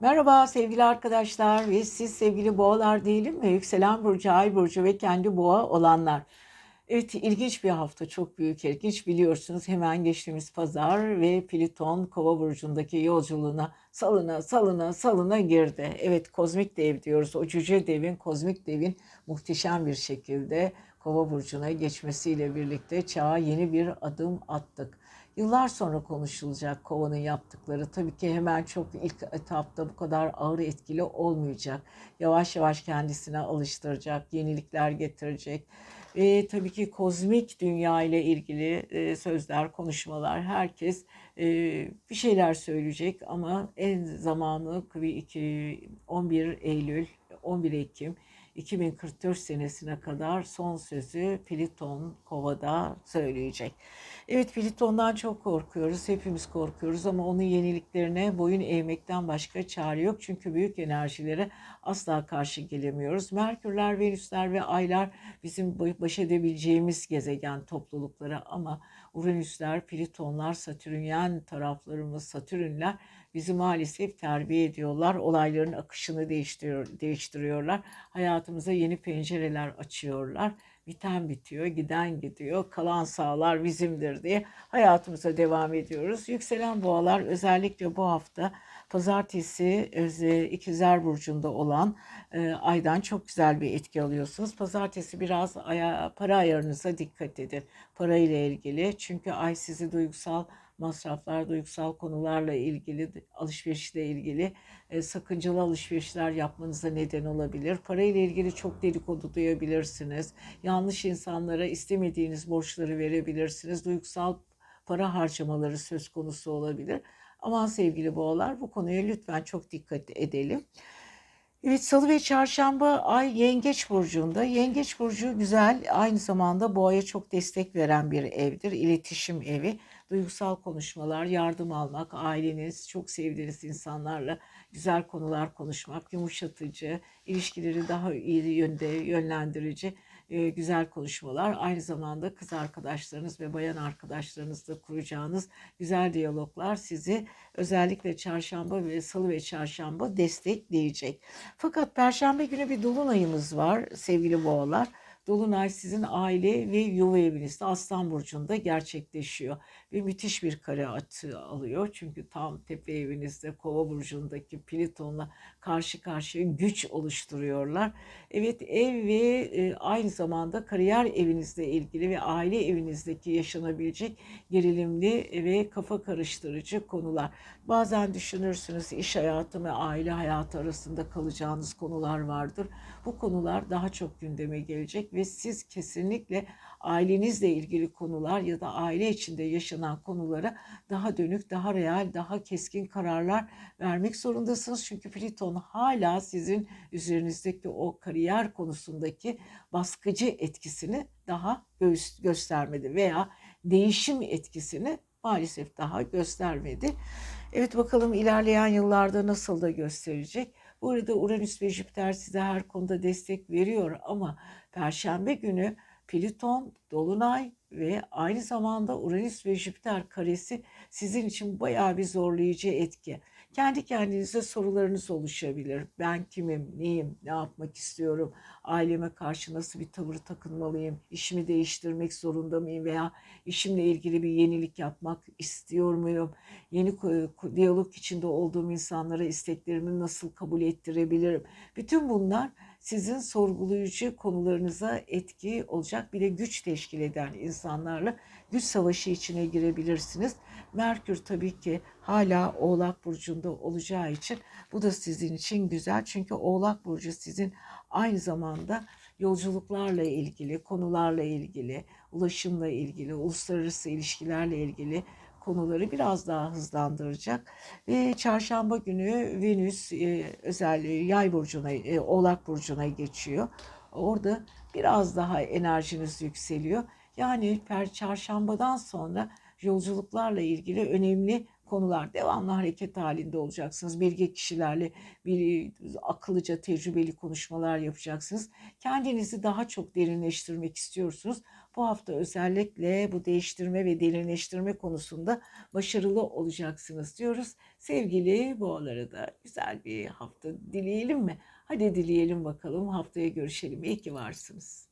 Merhaba sevgili arkadaşlar ve siz sevgili boğalar değilim mi? Yükselen burcu, ay burcu ve kendi boğa olanlar. Evet ilginç bir hafta çok büyük ilginç biliyorsunuz hemen geçtiğimiz pazar ve Plüton kova burcundaki yolculuğuna salına salına salına girdi. Evet kozmik dev diyoruz o cüce devin kozmik devin muhteşem bir şekilde kova burcuna geçmesiyle birlikte çağa yeni bir adım attık. Yıllar sonra konuşulacak Kova'nın yaptıkları. Tabii ki hemen çok ilk etapta bu kadar ağır etkili olmayacak. Yavaş yavaş kendisine alıştıracak, yenilikler getirecek. Ve tabii ki kozmik dünya ile ilgili e, sözler, konuşmalar herkes e, bir şeyler söyleyecek ama en zamanı 11 Eylül, 11 Ekim 2044 senesine kadar son sözü Pliton Kova'da söyleyecek. Evet Pliton'dan çok korkuyoruz. Hepimiz korkuyoruz ama onun yeniliklerine boyun eğmekten başka çare yok. Çünkü büyük enerjilere asla karşı gelemiyoruz. Merkürler, Venüsler ve Aylar bizim baş edebileceğimiz gezegen toplulukları ama Uranüsler, Plitonlar, Satürnyen taraflarımız, Satürnler bizi maalesef terbiye ediyorlar. Olayların akışını değiştiriyor, değiştiriyorlar. Hayatımıza yeni pencereler açıyorlar. Biten bitiyor, giden gidiyor, kalan sağlar bizimdir diye hayatımıza devam ediyoruz. Yükselen boğalar özellikle bu hafta pazartesi ikizler burcunda olan e, aydan çok güzel bir etki alıyorsunuz. Pazartesi biraz aya, para ayarınıza dikkat edin. Parayla ilgili çünkü ay sizi duygusal masraflar, duygusal konularla ilgili, alışverişle ilgili e, sakıncalı alışverişler yapmanıza neden olabilir. Parayla ilgili çok dedikodu duyabilirsiniz. Yanlış insanlara istemediğiniz borçları verebilirsiniz. Duygusal para harcamaları söz konusu olabilir. Aman sevgili boğalar bu konuya lütfen çok dikkat edelim. Evet salı ve çarşamba ay yengeç burcunda. Yengeç burcu güzel aynı zamanda boğaya çok destek veren bir evdir. İletişim evi. Duygusal konuşmalar, yardım almak, aileniz, çok sevdiğiniz insanlarla güzel konular konuşmak, yumuşatıcı, ilişkileri daha iyi yönde yönlendirici güzel konuşmalar. Aynı zamanda kız arkadaşlarınız ve bayan arkadaşlarınızla kuracağınız güzel diyaloglar sizi özellikle çarşamba ve salı ve çarşamba destekleyecek. Fakat perşembe günü bir dolunayımız var sevgili boğalar. Dolunay sizin aile ve yuva evinizde Aslan Burcu'nda gerçekleşiyor. Ve müthiş bir kare açı alıyor. Çünkü tam tepe evinizde Kova Burcu'ndaki Plüton'la karşı karşıya güç oluşturuyorlar. Evet ev ve e, aynı zamanda kariyer evinizle ilgili ve aile evinizdeki yaşanabilecek gerilimli ve kafa karıştırıcı konular. Bazen düşünürsünüz iş hayatı ve aile hayatı arasında kalacağınız konular vardır. Bu konular daha çok gündeme gelecek siz kesinlikle ailenizle ilgili konular ya da aile içinde yaşanan konulara daha dönük, daha real, daha keskin kararlar vermek zorundasınız. Çünkü Plüton hala sizin üzerinizdeki o kariyer konusundaki baskıcı etkisini daha gö- göstermedi veya değişim etkisini maalesef daha göstermedi. Evet bakalım ilerleyen yıllarda nasıl da gösterecek. Bu arada Uranüs ve Jüpiter size her konuda destek veriyor ama Perşembe günü Plüton, Dolunay ve aynı zamanda Uranüs ve Jüpiter karesi sizin için bayağı bir zorlayıcı etki. Kendi kendinize sorularınız oluşabilir. Ben kimim, neyim, ne yapmak istiyorum, aileme karşı nasıl bir tavır takınmalıyım, işimi değiştirmek zorunda mıyım veya işimle ilgili bir yenilik yapmak istiyor muyum? Yeni diyalog içinde olduğum insanlara isteklerimi nasıl kabul ettirebilirim? Bütün bunlar sizin sorgulayıcı konularınıza etki olacak bir de güç teşkil eden insanlarla güç savaşı içine girebilirsiniz. Merkür tabii ki hala Oğlak Burcu'nda olacağı için bu da sizin için güzel. Çünkü Oğlak Burcu sizin aynı zamanda yolculuklarla ilgili, konularla ilgili, ulaşımla ilgili, uluslararası ilişkilerle ilgili konuları biraz daha hızlandıracak. Ve çarşamba günü Venüs e, özel yay burcuna, e, oğlak burcuna geçiyor. Orada biraz daha enerjiniz yükseliyor. Yani per çarşambadan sonra yolculuklarla ilgili önemli konular devamlı hareket halinde olacaksınız. Bilge kişilerle bir akıllıca tecrübeli konuşmalar yapacaksınız. Kendinizi daha çok derinleştirmek istiyorsunuz. Bu hafta özellikle bu değiştirme ve derinleştirme konusunda başarılı olacaksınız diyoruz. Sevgili boğalara da güzel bir hafta dileyelim mi? Hadi dileyelim bakalım haftaya görüşelim. İyi ki varsınız.